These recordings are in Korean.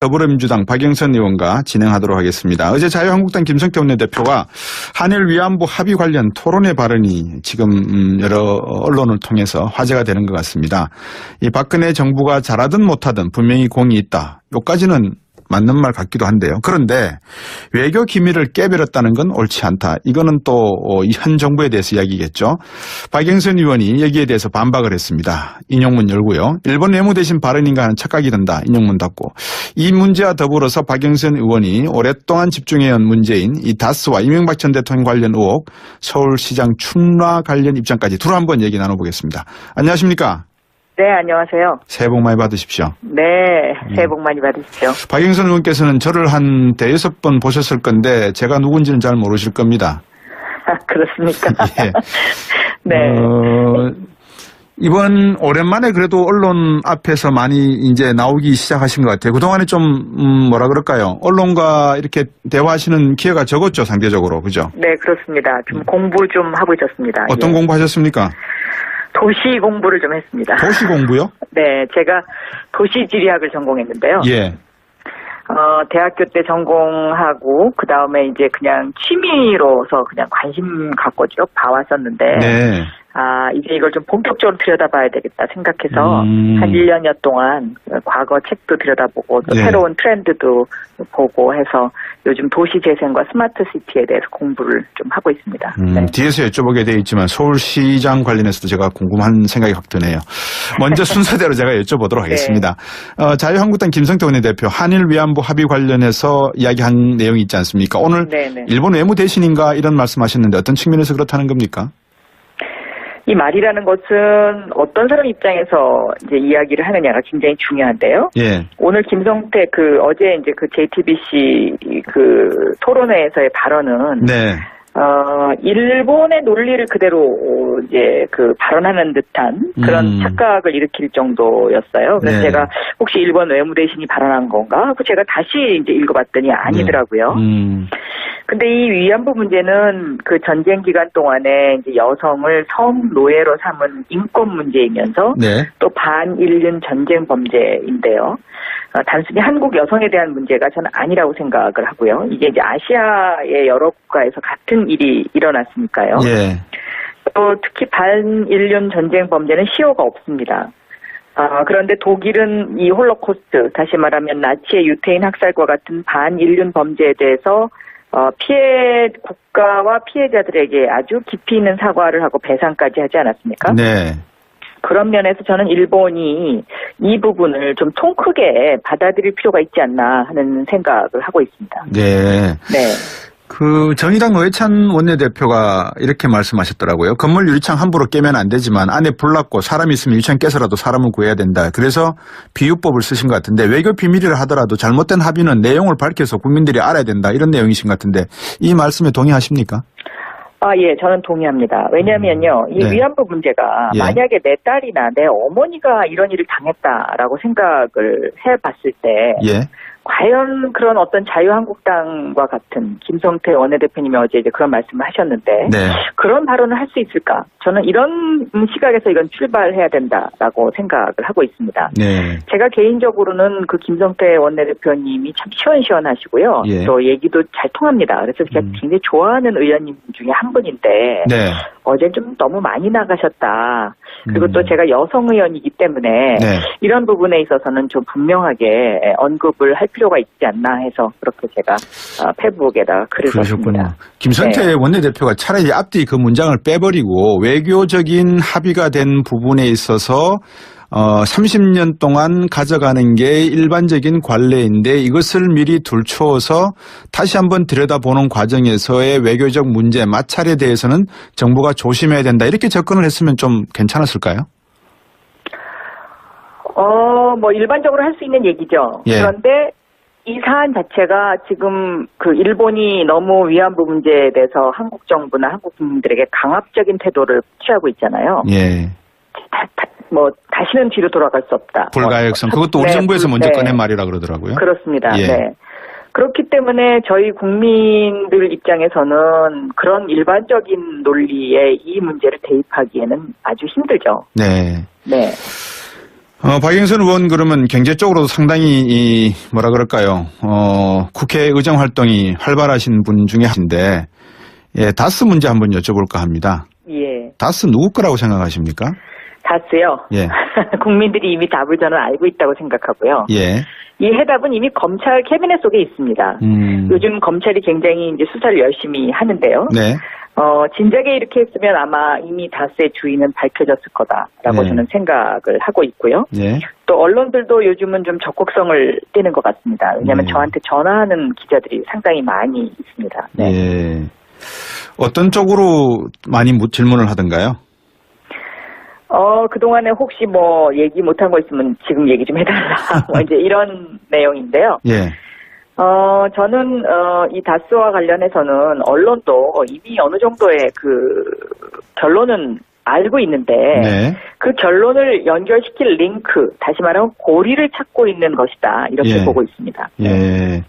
더불어민주당 박영선 의원과 진행하도록 하겠습니다. 어제 자유한국당 김성태 원내대표가 한일 위안부 합의 관련 토론회 발언이 지금 음, 여러 언론을 통해서 화제가 되는 것 같습니다. 이 박근혜 정부가 잘하든 못하든 분명히 공이 있다. 요까지는 맞는 말 같기도 한데요. 그런데 외교 기밀을 깨버렸다는 건 옳지 않다. 이거는 또 현 정부에 대해서 이야기겠죠. 박영선 의원이 여기에 대해서 반박을 했습니다. 인용문 열고요. 일본 외무 대신 발언인가 하는 착각이 든다. 인용문 닫고. 이 문제와 더불어서 박영선 의원이 오랫동안 집중해온 문제인 이 다스와 이명박 전 대통령 관련 의혹, 서울시장 출마 관련 입장까지 둘 한번 얘기 나눠보겠습니다. 안녕하십니까? 네, 안녕하세요. 새해 복 많이 받으십시오. 네, 음. 새해 복 많이 받으십시오. 박영선 의원께서는 저를 한 대여섯 번 보셨을 건데 제가 누군지는 잘 모르실 겁니다. 아, 그렇습니까? 예. 네. 어, 이번 오랜만에 그래도 언론 앞에서 많이 이제 나오기 시작하신 것 같아요. 그동안에 좀, 음, 뭐라 그럴까요? 언론과 이렇게 대화하시는 기회가 적었죠, 상대적으로. 그죠? 네, 그렇습니다. 좀 공부 좀 하고 있었습니다. 어떤 예. 공부 하셨습니까? 도시 공부를 좀 했습니다. 도시 공부요? 네, 제가 도시지리학을 전공했는데요. 예. 어, 대학교 때 전공하고 그 다음에 이제 그냥 취미로서 그냥 관심 갖고 쭉 봐왔었는데 네. 아, 이제 이걸 좀 본격적으로 들여다봐야 되겠다 생각해서 음. 한 1년여 동안 과거 책도 들여다보고 또 네. 새로운 트렌드도 보고 해서 요즘 도시 재생과 스마트 시티에 대해서 공부를 좀 하고 있습니다. 음, 네. 뒤에서 여쭤보게 돼 있지만 서울시장 관련해서도 제가 궁금한 생각이 확 드네요. 먼저 순서대로 제가 여쭤보도록 하겠습니다. 어, 자유한국당 김성태 원내대표 한일 위안부 합의 관련해서 이야기한 내용이 있지 않습니까? 오늘 네네. 일본 외무 대신인가 이런 말씀하셨는데 어떤 측면에서 그렇다는 겁니까? 이 말이라는 것은 어떤 사람 입장에서 이제 이야기를 하느냐가 굉장히 중요한데요. 예. 오늘 김성태 그 어제 이제 그 JTBC 그 토론회에서의 발언은 네. 어, 일본의 논리를 그대로 어, 이제 그 발언하는 듯한 그런 음. 착각을 일으킬 정도였어요. 그래서 네. 제가 혹시 일본 외무대신이 발언한 건가 하고 제가 다시 이제 읽어봤더니 아니더라고요. 음. 근데 이 위안부 문제는 그 전쟁 기간 동안에 이제 여성을 성 노예로 삼은 인권 문제이면서 네. 또 반인륜 전쟁 범죄인데요. 어, 단순히 한국 여성에 대한 문제가 저는 아니라고 생각을 하고요. 이게 이제 아시아의 여러 국가에서 같은 일이 일어났으니까요. 예. 또 특히 반인륜 전쟁 범죄는 시효가 없습니다. 아, 그런데 독일은 이 홀로코스트, 다시 말하면 나치의 유태인 학살과 같은 반인륜 범죄에 대해서 어, 피해 국가와 피해자들에게 아주 깊이 있는 사과를 하고 배상까지 하지 않았습니까? 네. 그런 면에서 저는 일본이 이 부분을 좀 통 크게 받아들일 필요가 있지 않나 하는 생각을 하고 있습니다. 네. 네. 그 정의당 노회찬 원내대표가 이렇게 말씀하셨더라고요. 건물 유리창 함부로 깨면 안 되지만 안에 불 났고 사람이 있으면 유리창 깨서라도 사람을 구해야 된다. 그래서 비유법을 쓰신 것 같은데 외교 비밀이라 하더라도 잘못된 합의는 내용을 밝혀서 국민들이 알아야 된다. 이런 내용이신 것 같은데 이 말씀에 동의하십니까? 아, 예, 저는 동의합니다. 왜냐면요, 이 네. 위안부 문제가 예. 만약에 내 딸이나 내 어머니가 이런 일을 당했다라고 생각을 해 봤을 때, 예. 과연 그런 어떤 자유한국당과 같은 김성태 원내대표님이 어제 이제 그런 말씀을 하셨는데, 네. 그런 발언을 할 수 있을까? 저는 이런 시각에서 이건 출발해야 된다라고 생각을 하고 있습니다. 네. 제가 개인적으로는 그 김성태 원내대표님이 참 시원시원하시고요. 예. 또 얘기도 잘 통합니다. 그래서 제가 음. 굉장히 좋아하는 의원님 중에 한 분인데 네. 어제 좀 너무 많이 나가셨다. 그리고 음. 또 제가 여성 의원이기 때문에 네. 이런 부분에 있어서는 좀 분명하게 언급을 할 필요가 있지 않나 해서 그렇게 제가 어, 페북에다가 글을 그러셨군요. 썼습니다. 김성태 네. 원내대표가 차라리 앞뒤 그 문장을 빼버리고 외교적인 합의가 된 부분에 있어서 어, 30년 동안 가져가는 게 일반적인 관례인데 이것을 미리 둘러서 다시 한번 들여다보는 과정에서의 외교적 문제, 마찰에 대해서는 정부가 조심해야 된다. 이렇게 접근을 했으면 좀 괜찮았을까요? 어, 뭐 일반적으로 할 수 있는 얘기죠. 예. 그런데 이 사안 자체가 지금 그 일본이 너무 위안부 문제에 대해서 한국 정부나 한국 국민들에게 강압적인 태도를 취하고 있잖아요. 예. 다, 다, 뭐 다시는 뒤로 돌아갈 수 없다. 불가역성. 뭐, 그것도 우리 네, 정부에서 불- 먼저 네. 꺼낸 말이라 그러더라고요. 그렇습니다. 예. 네. 그렇기 때문에 저희 국민들 입장에서는 그런 일반적인 논리에 이 문제를 대입하기에는 아주 힘들죠. 네. 네. 어, 박영선 의원 그러면 경제 쪽으로도 상당히 이 뭐라 그럴까요? 어, 국회 의정 활동이 활발하신 분 중에 하신데 예, 다스 문제 한번 여쭤볼까 합니다. 예. 다스 누구 거라고 생각하십니까? 다스요. 예. 국민들이 이미 답을 저는 알고 있다고 생각하고요. 예. 이 해답은 이미 검찰 캐비넷 속에 있습니다. 음. 요즘 검찰이 굉장히 이제 수사를 열심히 하는데요. 네. 어, 진작에 이렇게 했으면 아마 이미 다스의 주인은 밝혀졌을 거다라고 네. 저는 생각을 하고 있고요. 예. 또 언론들도 요즘은 좀 적극성을 띠는 것 같습니다. 왜냐하면 네. 저한테 전화하는 기자들이 상당히 많이 있습니다. 네. 예. 어떤 쪽으로 많이 무- 질문을 하던가요? 어, 그동안에 혹시 뭐 얘기 못한 거 있으면 지금 얘기 좀 해달라. 뭐 이제 이런 내용인데요. 예. 어, 저는, 어, 이 다스와 관련해서는 언론도 이미 어느 정도의 그 결론은 알고 있는데 네. 그 결론을 연결시킬 링크, 다시 말하면 고리를 찾고 있는 것이다. 이렇게 예. 보고 있습니다. 예.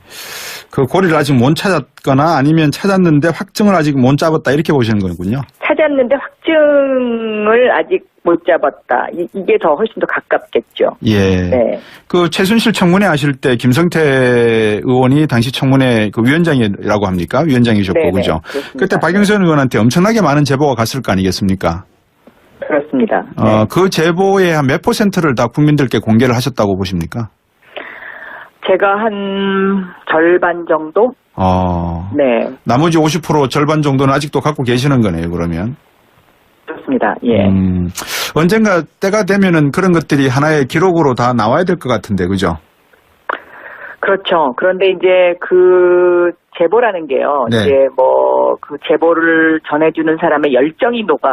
그 고리를 아직 못 찾았 거나 아니면 찾았는데 확증을 아직 못 잡았다 이렇게 보시는 거군요. 찾았는데 확증을 아직 못 잡았다. 이, 이게 더 훨씬 더 가깝겠죠. 예. 네. 그 최순실 청문회 하실 때 김성태 의원이 당시 청문회 그 위원장이라고 합니까? 위원장이셨고 네네, 그죠? 그렇습니다. 그때 박영선 의원한테 엄청나게 많은 제보가 갔을 거 아니겠습니까? 그렇습니다. 네. 어, 그 제보의 한 몇 퍼센트를 다 국민들께 공개를 하셨다고 보십니까? 제가 한 절반 정도? 어, 네. 나머지 50% 절반 정도는 아직도 갖고 계시는 거네요, 그러면. 그렇습니다. 예. 음, 언젠가 때가 되면은 그런 것들이 하나의 기록으로 다 나와야 될 것 같은데, 그죠? 그렇죠. 그런데 이제 그 제보라는 게요. 네. 이제 뭐 그 제보를 전해주는 사람의 열정이 녹아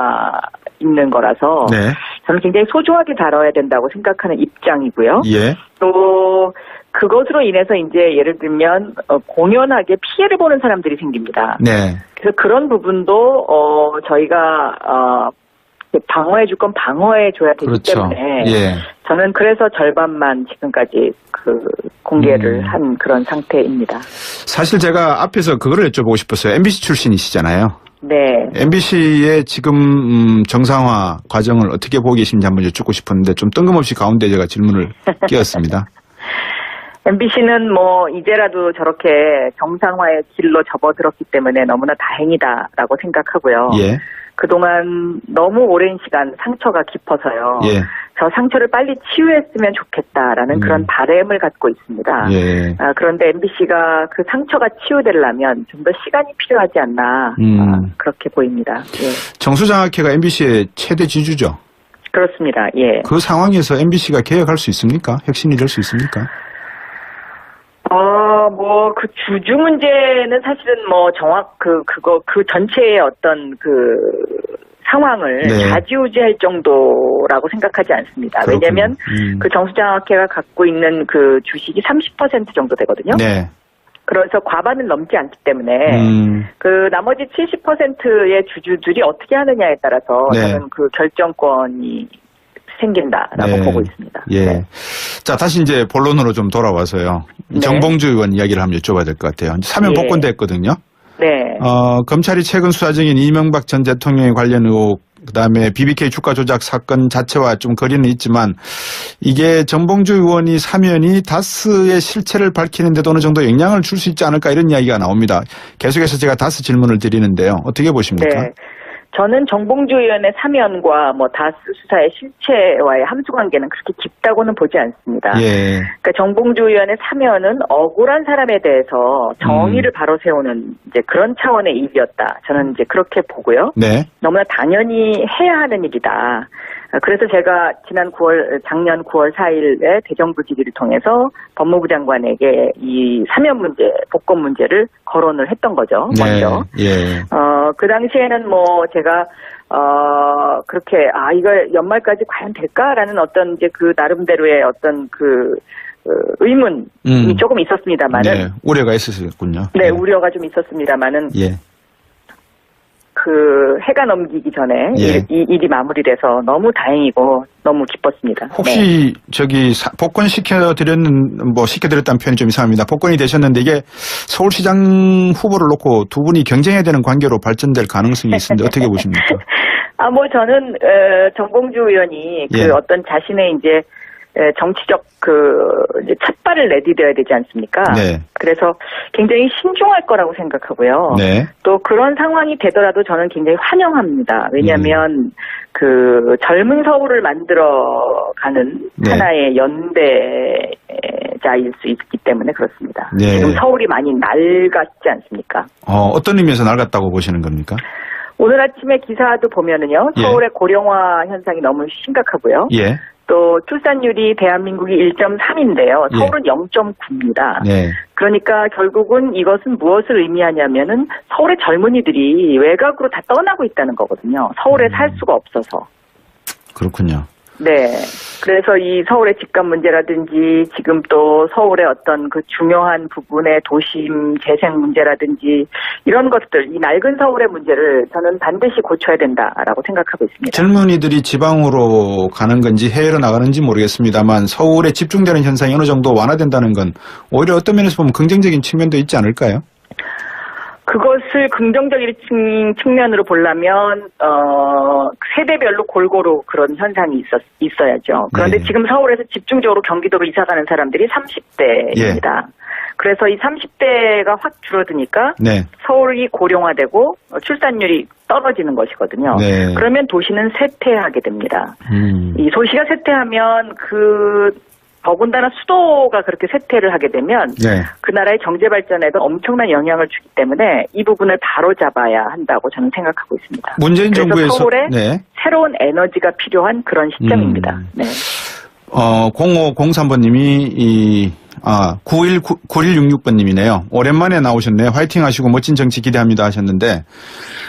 있는 거라서 네. 저는 굉장히 소중하게 다뤄야 된다고 생각하는 입장이고요. 예. 또 그것으로 인해서 이제 예를 들면 어, 공연하게 피해를 보는 사람들이 생깁니다. 네. 그래서 그런 부분도 어 저희가 어 방어해 줄 건 방어해 줘야 되기 그렇죠. 때문에 예. 저는 그래서 절반만 지금까지 그 공개를 음. 한 그런 상태입니다. 사실 제가 앞에서 그거를 여쭤보고 싶었어요. MBC 출신이시잖아요. 네. MBC의 지금 음, 정상화 과정을 어떻게 보고 계신지 한번 여쭙고 싶었는데 좀 뜬금없이 가운데 제가 질문을 끼웠습니다. MBC는 뭐 이제라도 저렇게 정상화의 길로 접어들었기 때문에 너무나 다행이다라고 생각하고요. 예. 그동안 너무 오랜 시간 상처가 깊어서요. 예. 저 상처를 빨리 치유했으면 좋겠다라는 음. 그런 바램을 갖고 있습니다. 예. 아, 그런데 MBC가 그 상처가 치유되려면 좀 더 시간이 필요하지 않나 음. 아, 그렇게 보입니다. 예. 정수장학회가 MBC의 최대 지주죠. 그렇습니다. 예. 그 상황에서 MBC가 개혁할 수 있습니까? 혁신이 될 수 있습니까? 어, 뭐, 그 주주 문제는 사실은 뭐 정확, 그, 그거, 그 전체의 어떤 그 상황을 네. 좌지우지할 정도라고 생각하지 않습니다. 그렇군요. 왜냐면 음. 그 정수장학회가 갖고 있는 그 주식이 30% 정도 되거든요. 네. 그래서 과반을 넘지 않기 때문에 음. 그 나머지 70%의 주주들이 어떻게 하느냐에 따라서 네. 저는 그 결정권이 생긴다라고 네. 보고 있습니다. 예. 네. 자, 다시 이제 본론으로 좀 돌아와서요. 네. 정봉주 의원 이야기를 한번 여쭤봐야 될 것 같아요. 사면 예. 복권됐거든요. 네. 어, 검찰이 최근 수사 중인 이명박 전 대통령에 관련 의혹, 그 다음에 BBK 주가 조작 사건 자체와 좀 거리는 있지만 이게 정봉주 의원이 사면이 다스의 실체를 밝히는데도 어느 정도 영향을 줄 수 있지 않을까 이런 이야기가 나옵니다. 계속해서 제가 다스 질문을 드리는데요. 어떻게 보십니까? 네. 저는 정봉주 의원의 사면과 뭐 다스 수사의 실체와의 함수 관계는 그렇게 깊다고는 보지 않습니다. 예. 그러니까 정봉주 의원의 사면은 억울한 사람에 대해서 정의를 음. 바로 세우는 이제 그런 차원의 일이었다. 저는 이제 그렇게 보고요. 네. 너무나 당연히 해야 하는 일이다. 아, 그래서 제가 지난 9월, 작년 9월 4일에 대정부 질의를 통해서 법무부 장관에게 이 사면 문제, 복권 문제를 거론을 했던 거죠. 먼저. 네. 예. 어, 그 당시에는 뭐 제가 어, 그렇게 아, 이거 연말까지 과연 될까라는 어떤 이제 그 나름대로의 어떤 그 어, 의문이 음. 조금 있었습니다만은 네. 우려가 있으셨군요. 네, 우려가 좀 있었습니다만은 예. 그 해가 넘기기 전에 예. 이, 이 일이 마무리돼서 너무 다행이고 너무 기뻤습니다. 네. 혹시 저기 사- 복권 시켜드렸는 뭐 시켜드렸다는 표현이 좀 이상합니다. 복권이 되셨는데 이게 서울시장 후보를 놓고 두 분이 경쟁해야 되는 관계로 발전될 가능성이 있는데 어떻게 보십니까? 아, 뭐 저는 어, 정봉주 의원이 그 예. 어떤 자신의 이제 에, 정치적 그 이제 첫발을 내디뎌야 되지 않습니까? 네. 그래서 굉장히 신중할 거라고 생각하고요. 네. 또 그런 상황이 되더라도 저는 굉장히 환영합니다. 왜냐하면 음. 그 젊은 서울을 만들어 가는 네. 하나의 연대자일 수 있기 때문에 그렇습니다. 네. 지금 서울이 많이 낡았지 않습니까? 어, 어떤 의미에서 낡았다고 보시는 겁니까? 오늘 아침에 기사도 보면은요, 예. 서울의 고령화 현상이 너무 심각하고요. 예. 또 출산율이 대한민국이 1.3인데요. 예. 서울은 0.9입니다. 네. 그러니까 결국은 이것은 무엇을 의미하냐면은 서울의 젊은이들이 외곽으로 다 떠나고 있다는 거거든요. 서울에 음. 살 수가 없어서. 그렇군요. 네. 그래서 이 서울의 집값 문제라든지 지금 또 서울의 어떤 그 중요한 부분의 도심 재생 문제라든지 이런 것들, 이 낡은 서울의 문제를 저는 반드시 고쳐야 된다라고 생각하고 있습니다. 젊은이들이 지방으로 가는 건지 해외로 나가는지 모르겠습니다만 서울에 집중되는 현상이 어느 정도 완화된다는 건 오히려 어떤 면에서 보면 긍정적인 측면도 있지 않을까요? 그것을 긍정적인 측- 측면으로 보려면 어 세대별로 골고루 그런 현상이 있었 있어야죠. 그런데 네. 지금 서울에서 집중적으로 경기도로 이사 가는 사람들이 30대입니다. 그래서 이 30대가 확 줄어드니까 네. 서울이 고령화되고 어, 출산율이 떨어지는 것이거든요. 네. 그러면 도시는 쇠퇴하게 됩니다. 음. 이 도시가 쇠퇴하면 그 더군다나 수도가 그렇게 쇠퇴를 하게 되면 네. 그 나라의 경제 발전에도 엄청난 영향을 주기 때문에 이 부분을 바로 잡아야 한다고 저는 생각하고 있습니다. 문재인 정부에서 서울에 네. 새로운 에너지가 필요한 그런 시점입니다. 음. 네. 어, 0503번님이 이 아, 91 9166번님이네요. 오랜만에 나오셨네요. 화이팅 하시고 멋진 정치 기대합니다 하셨는데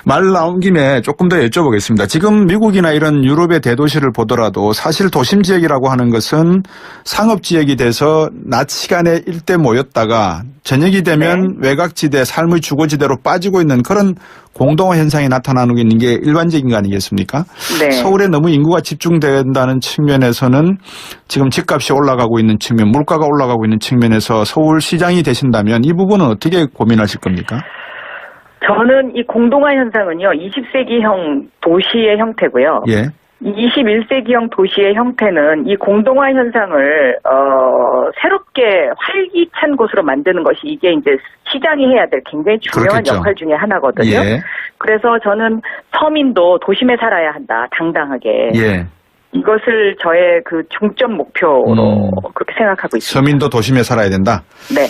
말 나온 김에 조금 더 여쭤보겠습니다. 지금 미국이나 이런 유럽의 대도시를 보더라도 사실 도심 지역이라고 하는 것은 상업 지역이 돼서 낮 시간에 일대 모였다가 저녁이 되면 외곽지대 삶의 주거지대로 빠지고 있는 그런 공동화 현상이 나타나는 게 있는 게 일반적인 거 아니겠습니까? 네. 서울에 너무 인구가 집중된다는 측면에서는 지금 집값이 올라가고 있는 측면, 물가가 올라가고 있는 측면에서 서울시장이 되신다면 이 부분은 어떻게 고민하실 겁니까? 저는 이 공동화 현상은요, 20세기형 도시의 형태고요. 예. 21세기형 도시의 형태는 이 공동화 현상을 어, 새롭게 활기찬 곳으로 만드는 것이 이게 이제 시장이 해야 될 굉장히 중요한 그렇겠죠. 역할 중에 하나거든요. 예. 그래서 저는 서민도 도심에 살아야 한다, 당당하게. 예. 이것을 저의 그 중점 목표로 음. 그렇게 생각하고 있습니다. 서민도 도심에 살아야 된다. 네.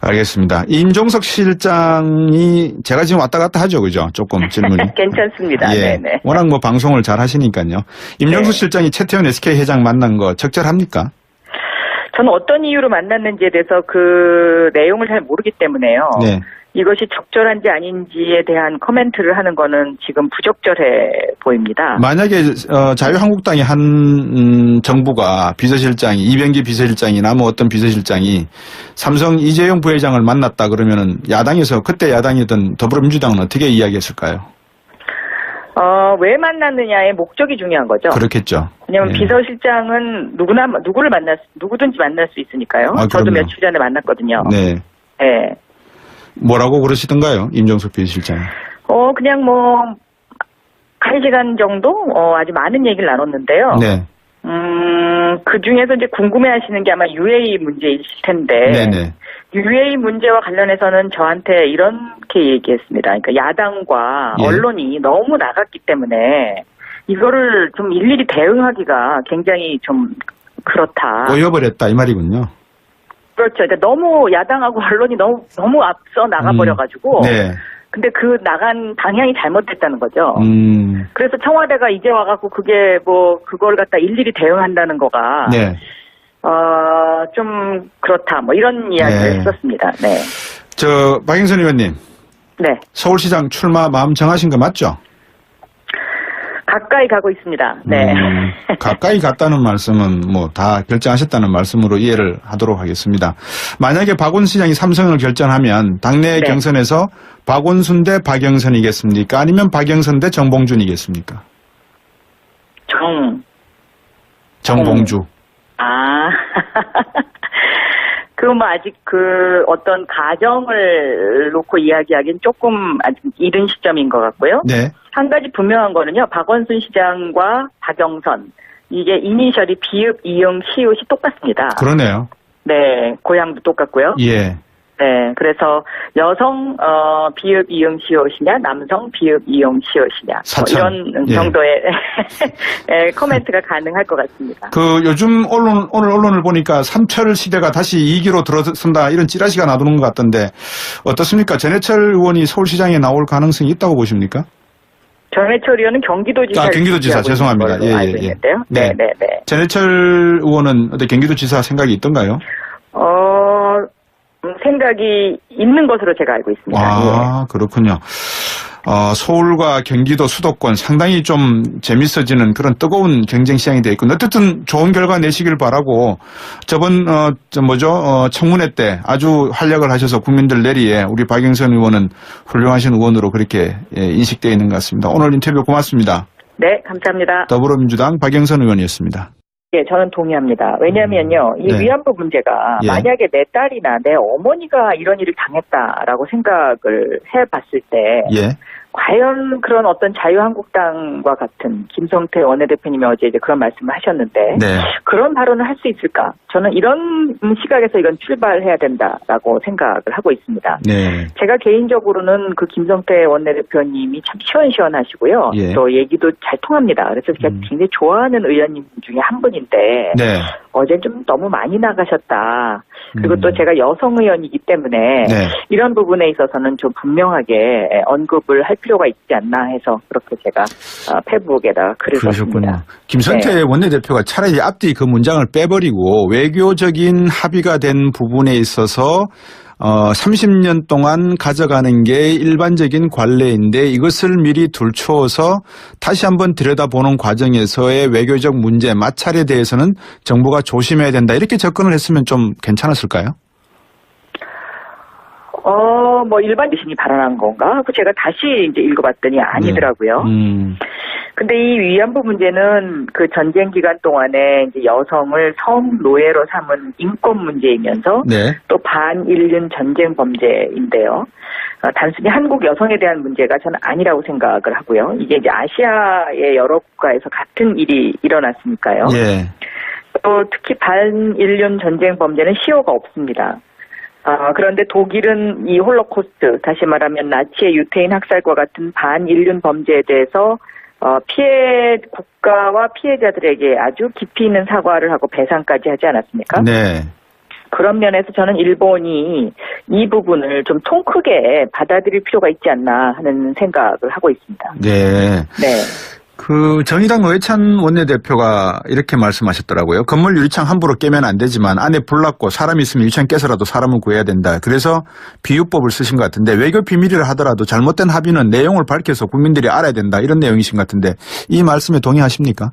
알겠습니다. 임종석 실장이 제가 지금 왔다 갔다 하죠, 그죠? 조금 질문이. 괜찮습니다. 예. 네네. 워낙 뭐 방송을 잘 하시니까요. 임종석 네. 실장이 최태원 SK 회장 만난 거 적절합니까? 저는 어떤 이유로 만났는지에 대해서 그 내용을 잘 모르기 때문에요. 네. 이것이 적절한지 아닌지에 대한 코멘트를 하는 거는 지금 부적절해 보입니다. 만약에 어, 자유한국당이 한 음, 정부가 비서실장이 이병기 비서실장이나 뭐 어떤 비서실장이 삼성 이재용 부회장을 만났다 그러면은 야당에서 그때 야당이던 더불어민주당은 어떻게 이야기했을까요? 어, 왜 만났느냐의 목적이 중요한 거죠. 그렇겠죠. 왜냐하면 예. 비서실장은 누구나 누구를 만날 수- 누구든지 만날 수 있으니까요. 아, 저도. 며칠 전에 만났거든요. 네. 네. 뭐라고 그러시던가요? 임종석 비서실장. 어 그냥 뭐 한 시간 정도 어, 아주 많은 얘기를 나눴는데요. 네. 음, 그 중에서 이제 궁금해 하시는 게 아마 UA 문제이실 텐데. 네네. UA 문제와 관련해서는 저한테 이렇게 얘기했습니다. 그러니까 야당과 예. 언론이 너무 나갔기 때문에 이거를 좀 일일이 대응하기가 굉장히 좀 그렇다. 꼬여버렸다 이 말이군요. 그렇죠. 그러니까 너무 야당하고 언론이 너무 너무 앞서 나가버려가지고. 네. 근데 그 나간 방향이 잘못됐다는 거죠. 음. 그래서 청와대가 이제 와갖고 그게 뭐 그걸 갖다 일일이 대응한다는 거가 네. 어, 좀 그렇다. 뭐 이런 이야기를 네. 했었습니다. 네. 저 박영선 의원님 네. 서울시장 출마 마음 정하신 거 맞죠? 가까이 가고 있습니다. 네. 음, 가까이 갔다는 말씀은 뭐 다 결정하셨다는 말씀으로 이해를 하도록 하겠습니다. 만약에 박원 시장이 삼성을 결정하면 당내 네. 경선에서 박원순 대 박영선이겠습니까? 아니면 박영선 대 정봉준이겠습니까? 정. 정봉주. 아. 그뭐 아직 그 어떤 가정을 놓고 이야기하기는 조금 아직 이른 시점인 것 같고요. 네. 한 가지 분명한 거는요. 박원순 시장과 박영선 이게 이니셜이 비읍, 이응, 시옷이 똑같습니다. 그러네요. 네, 고향도 똑같고요. 예. 네, 그래서 여성 어, 비읍, 이응, 시옷이냐, 남성 비읍, 이응, 시옷이냐, 뭐. 이런 예. 정도의 예, 코멘트가 가능할 것 같습니다. 그 요즘 언론 오늘 언론을 보니까 삼철 시대가 다시 2기로 들어선다 이런 찌라시가 나도는 것 같던데 어떻습니까? 전해철 의원이 서울시장에 나올 가능성이 있다고 보십니까? 전해철 의원은 경기도지사 아, 경기도지사 죄송합니다. 예, 예, 예. 네. 네, 네, 네. 전해철 의원은 어때 경기도지사 생각이 있던가요? 어, 음, 생각이 있는 것으로 제가 알고 있습니다. 예. 아 그렇군요. 어, 서울과 경기도 수도권 상당히 좀 재밌어지는 그런 뜨거운 경쟁 시장이 되어 있고 어쨌든 좋은 결과 내시길 바라고 저번 어, 저 뭐죠 어, 청문회 때 아주 활약을 하셔서 국민들 내리에 우리 박영선 의원은 훌륭하신 의원으로 그렇게 예, 인식되어 있는 것 같습니다. 오늘 인터뷰 고맙습니다. 네, 감사합니다. 더불어민주당 박영선 의원이었습니다. 예, 저는 동의합니다. 왜냐면요, 이 네. 위안부 문제가 예. 만약에 내 딸이나 내 어머니가 이런 일을 당했다라고 생각을 해봤을 때, 예, 과연 그런 어떤 자유한국당과 같은 김성태 원내대표님이 어제 이제 그런 말씀을 하셨는데, 네, 그런 발언을 할 수 있을까? 저는 이런 시각에서 이건 출발해야 된다라고 생각을 하고 있습니다. 네, 제가 개인적으로는 그 김성태 원내대표님이 참 시원시원하시고요. 예. 또 얘기도 잘 통합니다. 그래서 제가 음. 굉장히 좋아하는 의원님 중에 한 분인데 네, 어제 좀 너무 많이 나가셨다. 그리고 음. 또 제가 여성 의원이기 때문에 네. 이런 부분에 있어서는 좀 분명하게 언급을 할 필요가 있지 않나 해서 그렇게 제가 어, 페북에다 글을 그러셨군요. 썼습니다. 김성태 네. 원내대표가 차라리 앞뒤 그 문장을 빼버리고 외교적인 합의가 된 부분에 있어서 어, 30년 동안 가져가는 게 일반적인 관례인데 이것을 미리 둘추어서 다시 한번 들여다보는 과정에서의 외교적 문제, 마찰에 대해서는 정부가 조심해야 된다. 이렇게 접근을 했으면 좀 괜찮았을까요? 어, 뭐 일반 대신이 발언한 건가? 하고 제가 다시 이제 읽어봤더니 아니더라고요. 음, 근데 이 위안부 문제는 그 전쟁 기간 동안에 이제 여성을 성 노예로 삼은 인권 문제이면서 네. 또 반인륜 전쟁 범죄인데요. 어, 단순히 한국 여성에 대한 문제가 저는 아니라고 생각을 하고요. 이게 이제 아시아의 여러 국가에서 같은 일이 일어났으니까요. 예. 또 특히 반인륜 전쟁 범죄는 시효가 없습니다. 아, 그런데 독일은 이 홀로코스트, 다시 말하면 나치의 유태인 학살과 같은 반인륜 범죄에 대해서 어, 피해 국가와 피해자들에게 아주 깊이 있는 사과를 하고 배상까지 하지 않았습니까? 네. 그런 면에서 저는 일본이 이 부분을 좀 통 크게 받아들일 필요가 있지 않나 하는 생각을 하고 있습니다. 네. 네. 그 정의당 노회찬 원내대표가 이렇게 말씀하셨더라고요. 건물 유리창 함부로 깨면 안 되지만 안에 불 났고 사람이 있으면 유리창 깨서라도 사람을 구해야 된다. 그래서 비유법을 쓰신 것 같은데 외교 비밀이라 하더라도 잘못된 합의는 내용을 밝혀서 국민들이 알아야 된다. 이런 내용이신 것 같은데 이 말씀에 동의하십니까?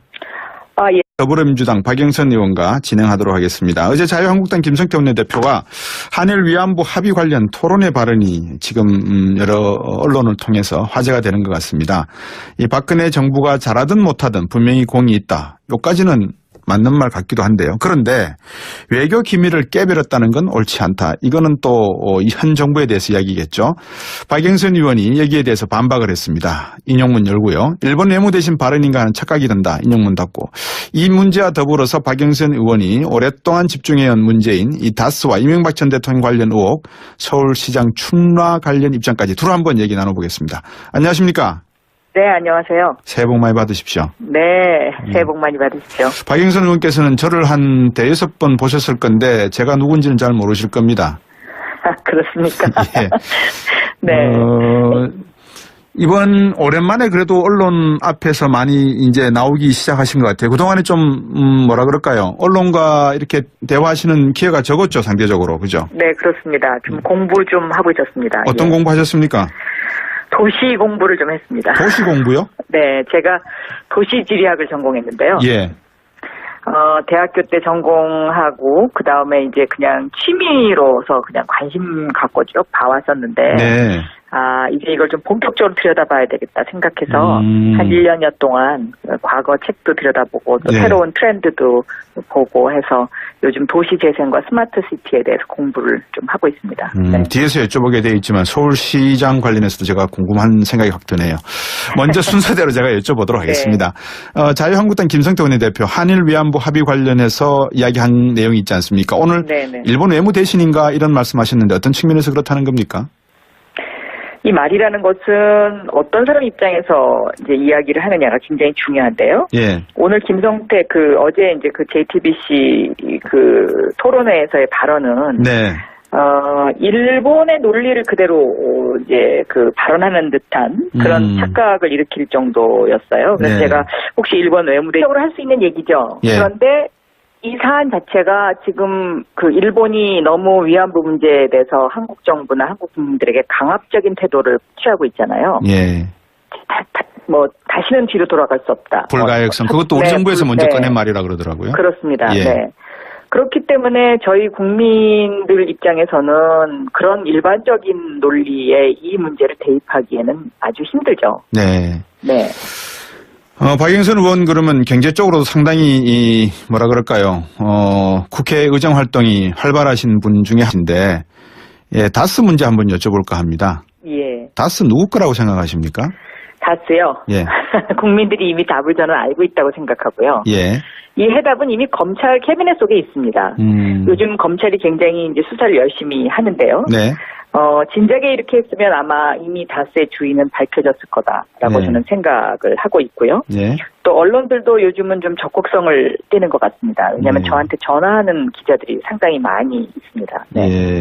더불어민주당 박영선 의원과 진행하도록 하겠습니다. 어제 자유한국당 김성태 원내대표가 한일 위안부 합의 관련 토론회 발언이 지금 음, 여러 언론을 통해서 화제가 되는 것 같습니다. 이 박근혜 정부가 잘하든 못하든 분명히 공이 있다. 요까지는 맞는 말 같기도 한데요. 그런데 외교 기밀을 깨버렸다는 건 옳지 않다. 이거는 또 현 정부에 대해서 이야기겠죠. 박영선 의원이 여기에 대해서 반박을 했습니다. 인용문 열고요. 일본 외무 대신 발언인가 하는 착각이 든다. 인용문 닫고. 이 문제와 더불어서 박영선 의원이 오랫동안 집중해온 문제인 이 다스와 이명박 전 대통령 관련 의혹, 서울시장 출마 관련 입장까지 둘 한번 얘기 나눠보겠습니다. 안녕하십니까? 네, 안녕하세요. 새해 복 많이 받으십시오. 네, 음. 새해 복 많이 받으십시오. 박영선 의원께서는 저를 한 대여섯 번 보셨을 건데 제가 누군지는 잘 모르실 겁니다. 아, 그렇습니까? 예. 네. 어, 이번 오랜만에 그래도 언론 앞에서 많이 이제 나오기 시작하신 것 같아요. 그동안에 좀, 음, 뭐라 그럴까요? 언론과 이렇게 대화하시는 기회가 적었죠, 상대적으로. 그죠? 네, 그렇습니다. 좀 공부 좀 하고 있었습니다. 음. 어떤 예. 공부하셨습니까? 도시 공부를 좀 했습니다. 도시 공부요? 네, 제가 도시 지리학을 전공했는데요. 예. 어, 대학교 때 전공하고, 그 다음에 이제 그냥 취미로서 그냥 관심 갖고 쭉 봐왔었는데, 네. 아, 이제 이걸 좀 본격적으로 들여다봐야 되겠다 생각해서 음. 한 1년여 동안 과거 책도 들여다보고 또 네. 새로운 트렌드도 보고 해서 요즘 도시 재생과 스마트 시티에 대해서 공부를 좀 하고 있습니다. 음, 네. 뒤에서 여쭤보게 돼 있지만 서울시장 관련해서도 제가 궁금한 생각이 확 드네요. 먼저 순서대로 제가 여쭤보도록 하겠습니다. 어, 자유한국당 김성태 원내대표 한일 위안부 합의 관련해서 이야기한 내용이 있지 않습니까? 오늘 네네. 일본 외무 대신인가 이런 말씀하셨는데 어떤 측면에서 그렇다는 겁니까? 이 말이라는 것은 어떤 사람 입장에서 이제 이야기를 하느냐가 굉장히 중요한데요. 예, 오늘 김성태 그 어제 이제 그 JTBC 그 토론회에서의 발언은 네, 어 일본의 논리를 그대로 어, 이제 그 발언하는 듯한 그런 음. 착각을 일으킬 정도였어요. 그래서 네. 제가 혹시 일본 외무대적으로 할 수 있는 얘기죠. 예. 그런데 이 사안 자체가 지금 그 일본이 너무 위안부 문제에 대해서 한국 정부나 한국 국민들에게 강압적인 태도를 취하고 있잖아요. 예, 다, 다, 뭐 다시는 뒤로 돌아갈 수 없다. 불가역성. 뭐, 그것도 우리 네, 정부에서 불- 먼저 네. 꺼낸 말이라 그러더라고요. 그렇습니다. 예. 네. 그렇기 때문에 저희 국민들 입장에서는 그런 일반적인 논리에 이 문제를 대입하기에는 아주 힘들죠. 네. 네. 어, 박영선 의원 그러면 경제 쪽으로도 상당히 이 뭐라 그럴까요? 어, 국회 의정 활동이 활발하신 분 중에 하신데 예, 다스 문제 한번 여쭤볼까 합니다. 예. 다스 누구 거라고 생각하십니까? 다스요. 예. 국민들이 이미 답을 저는 알고 있다고 생각하고요. 예. 이 해답은 이미 검찰 캐비넷 속에 있습니다. 음. 요즘 검찰이 굉장히 이제 수사를 열심히 하는데요. 네. 어, 진작에 이렇게 했으면 아마 이미 다스의 주인은 밝혀졌을 거다라고 네. 저는 생각을 하고 있고요. 예. 또 언론들도 요즘은 좀 적극성을 띠는 것 같습니다. 왜냐하면 네. 저한테 전화하는 기자들이 상당히 많이 있습니다. 네. 예.